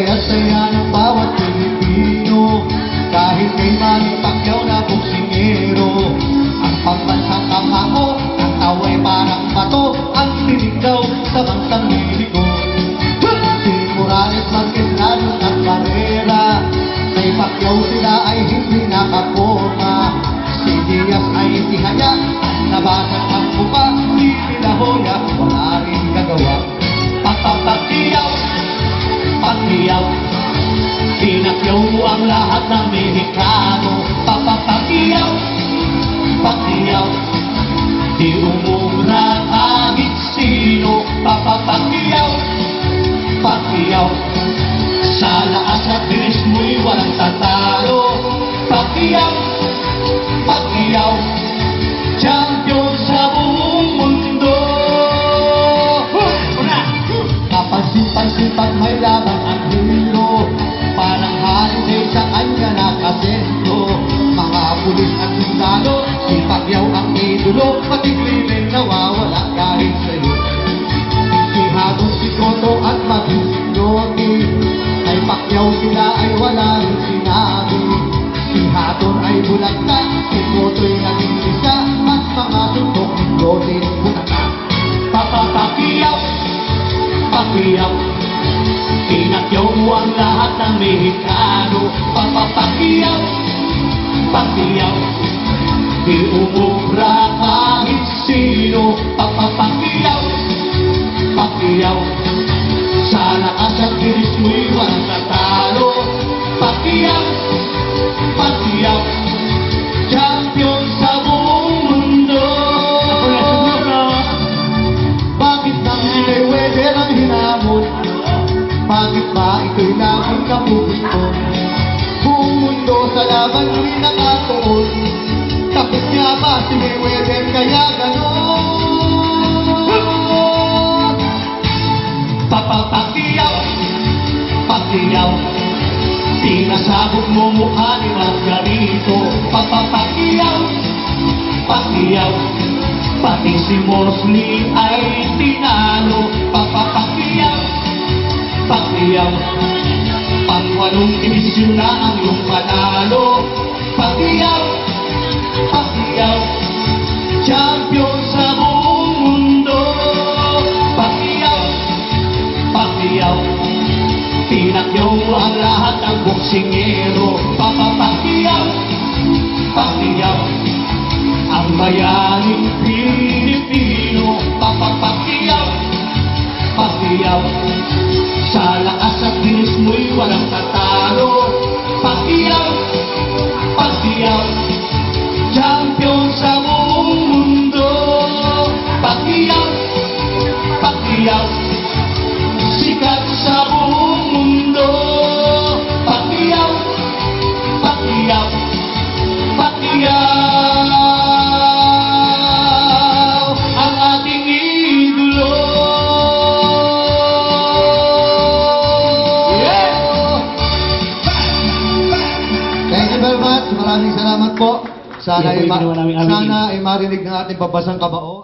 saya-saya ng bawat Pilipino patiyaw Sa lakas at bilis mo'y walang tatalo. Patiyaw, patiyaw Champion sa buong mundo. Pag may laban ang hero Parang holiday sa kanya nakasento. Mga pulis at sundalo Si Pacquiao ang idolo. Pati krimen nawawala kahit sa'yo Hagon ay bulagta Cotto'y naging isa At mga suntok ni Lodi bulagta Papapakiyaw, pakiyaw Pinakyaw ang lahat ng Mexicano Papapakiyaw, pakiyaw Di umubra kahit sino Papapakiyaw, Bakit ba ito'y laging kapugusto? Buong mundo sa laban mo'y nakatuon. Takot nga ba si Mayweather kaya ganon? Papapakiyaw, pakiyaw Pinasabog mo mukha ni pakiyaw Pati si Mosley ay tinalo. Papapakiyaw, pakiyaw Pangwalong divisyon na ang iyong panalo. Pakiyaw, pakiyaw Champion sa buong mundo. Pakiyaw, pakiyaw Pinakyaw ang lahat ng boksingero Ang bayaning Pilipino Papapakiyaw, pakiyaw Sa lakas at bilis mo'y walang tatalo. Pakiyaw, pakiyaw Champion sa mundo. Pakiyaw, pakiyaw Sikat sa buong mundo you very much. Maraming salamat po. Sana ay, ma- sana ay marinig ng ating babasang kabao.